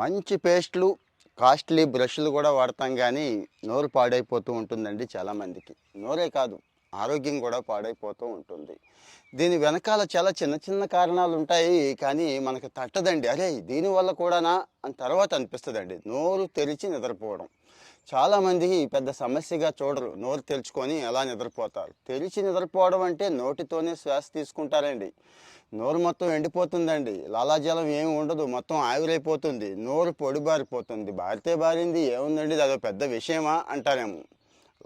మంచి పేస్ట్లు కాస్ట్లీ బ్రష్లు కూడా వాడతాం కానీ నోరు పాడైపోతూ ఉంటుందండి చాలామందికి. నోరే కాదు ఆరోగ్యం కూడా పాడైపోతూ ఉంటుంది. దీని వెనకాల చాలా చిన్న చిన్న కారణాలు ఉంటాయి కానీ మనకు తట్టదండి. అరే దీనివల్ల కూడానా అని తర్వాత అనిపిస్తుందండి. నోరు తెరిచి నిద్రపోవడం. చాలామంది పెద్ద సమస్యగా చూడరు. నోరు తెరుచుకొని అలా నిద్రపోతారు? తెరిచి నిద్రపోవడం అంటే నోటితోనే శ్వాస తీసుకుంటారండి. నోరు మొత్తం ఎండిపోతుందండి. లాలాజలం ఏమి ఉండదు. మొత్తం ఆవిరైపోతుంది. నోరు పొడిబారిపోతుంది. బారితే బారింది. ఏముందండి? అదో పెద్ద విషయమా అంటారేమో.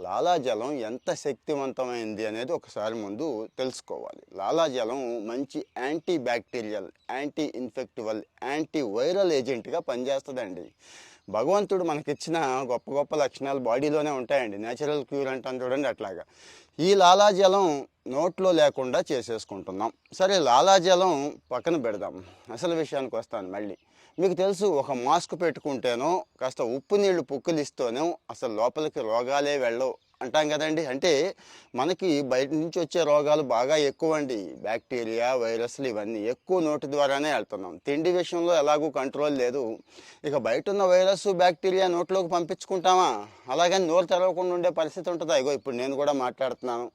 లాలాజలం ఎంత శక్తివంతమైంది అనేది ఒకసారి ముందు తెలుసుకోవాలి. లాలాజలం మంచి anti bacterial anti infective anti viral ఏజెంట్గా పనిచేస్తుందండి. భగవంతుడు మనకిచ్చిన గొప్ప గొప్ప లక్షణాలు బాడీలోనే ఉంటాయండి. నేచురల్ క్యూర్ అంటాం చూడండి అట్లాగా. ఈ లాలాజలం నోట్లో లేకుండా చేసేసుకుంటున్నాం. సరే లాలాజలం పక్కన పెడదాం. అసలు విషయానికి వస్తాను మళ్ళీ. మీకు తెలుసు ఒక మాస్క్ పెట్టుకుంటేనో కాస్త ఉప్పు నీళ్ళు పుక్కిలిస్తేనో అసలు లోపలికి రోగాలే వెళ్ళవు. అంటాం కదండి. అంటే మనకి బయట నుంచి వచ్చే రోగాలు బాగా ఎక్కువ అండి బ్యాక్టీరియా వైరస్లు ఇవన్నీ ఎక్కువ నోటి ద్వారానే వెళ్తున్నాం. తిండి విషయంలో ఎలాగూ కంట్రోల్ లేదు. ఇక బయట ఉన్న వైరస్ బ్యాక్టీరియా నోట్లోకి పంపించుకుంటామా? అలాగని నోరు తెరవకుండా ఉండే పరిస్థితి ఉంటుందా? ఇగో ఇప్పుడు నేను కూడా మాట్లాడుతున్నాను.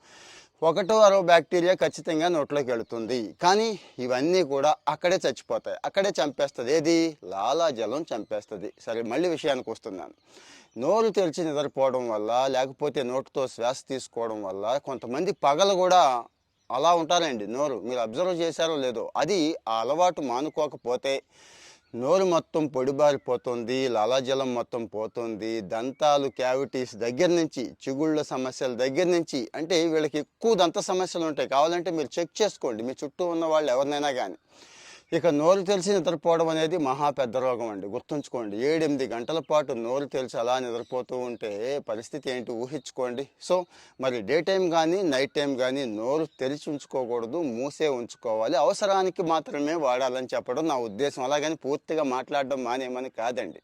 ఒకటో అరో బ్యాక్టీరియా ఖచ్చితంగా నోట్లోకి వెళుతుంది. కానీ ఇవన్నీ కూడా అక్కడే చచ్చిపోతాయి. అక్కడే చంపేస్తుంది. ఏది? లాలాజలం చంపేస్తుంది. సరే మళ్ళీ విషయానికి వస్తున్నాను. నోరు తెరిచి నిద్రపోవడం వల్ల లేకపోతే నోటితో శ్వాస తీసుకోవడం వల్ల కొంతమంది పగలు కూడా అలా ఉంటారండి నోరు. మీరు అబ్జర్వ్ చేశారో లేదో. అది ఆ అలవాటు మానుకోకపోతే నోరు మొత్తం పొడిబారిపోతుంది లాలాజలం మొత్తం పోతుంది దంతాలు క్యావిటీస్ దగ్గర నుంచి చిగుళ్ళ సమస్యల దగ్గర నుంచి అంటే వీళ్ళకి ఎక్కువ దంత సమస్యలు ఉంటాయి. కావాలంటే మీరు చెక్ చేసుకోండి. మీ చుట్టూ ఉన్న వాళ్ళు ఎవరినైనా కానీ ఇక నోరు తెలిసి నిద్రపోవడం అనేది మహా పెద్ద రోగం అండి. గుర్తుంచుకోండి ఏడెనిమిది గంటల పాటు నోరు తెలిసి అలా నిద్రపోతూ ఉంటే పరిస్థితి ఏంటి ఊహించుకోండి. సో మరి డే టైం కానీ నైట్ టైం కానీ నోరు తెరిచి ఉంచుకోకూడదు మూసే ఉంచుకోవాలి. అవసరానికి మాత్రమే వాడాలని చెప్పడం నా ఉద్దేశం. అలాగని పూర్తిగా మాట్లాడడం మానేమని కాదండి.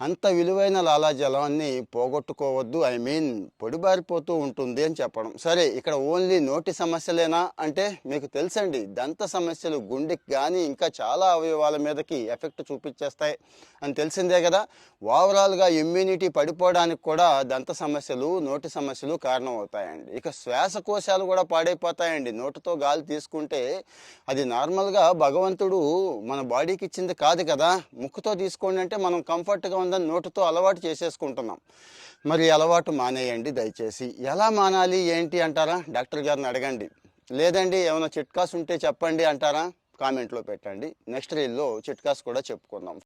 అంత విలువైన లాలాజలాన్ని పోగొట్టుకోవద్దు ఐ మీన్ పొడిబారిపోతూ ఉంటుంది అని చెప్పడం. సరే ఇక్కడ ఓన్లీ నోటి సమస్యలేనా? అంటే మీకు తెలుసండి దంత సమస్యలు గుండెకి కానీ ఇంకా చాలా అవయవాల మీదకి ఎఫెక్ట్ చూపించేస్తాయి అని తెలిసిందే కదా. ఓవరాల్గా ఇమ్యూనిటీ పడిపోవడానికి కూడా దంత సమస్యలు నోటి సమస్యలు కారణం అవుతాయండి ఇక శ్వాసకోశాలు కూడా పాడైపోతాయండి. నోటితో గాలి తీసుకుంటే అది నార్మల్గా భగవంతుడు మన బాడీకి ఇచ్చింది కాదు కదా. ముక్కుతో తీసుకోండి అంటే మనం కంఫర్ట్గా ఉందని నోటితో అలవాటు చేసేసుకుంటున్నాం. మరి అలవాటు మానేయండి దయచేసి. ఎలా మానాలి ఏంటి అంటారా? డాక్టర్ గారిని అడగండి. లేదండి ఏమైనా చిట్కాస్ ఉంటే చెప్పండి అంటారా? కామెంట్లో పెట్టండి. నెక్స్ట్ రీల్లో చిట్కాస్ కూడా చెప్పుకుందాం.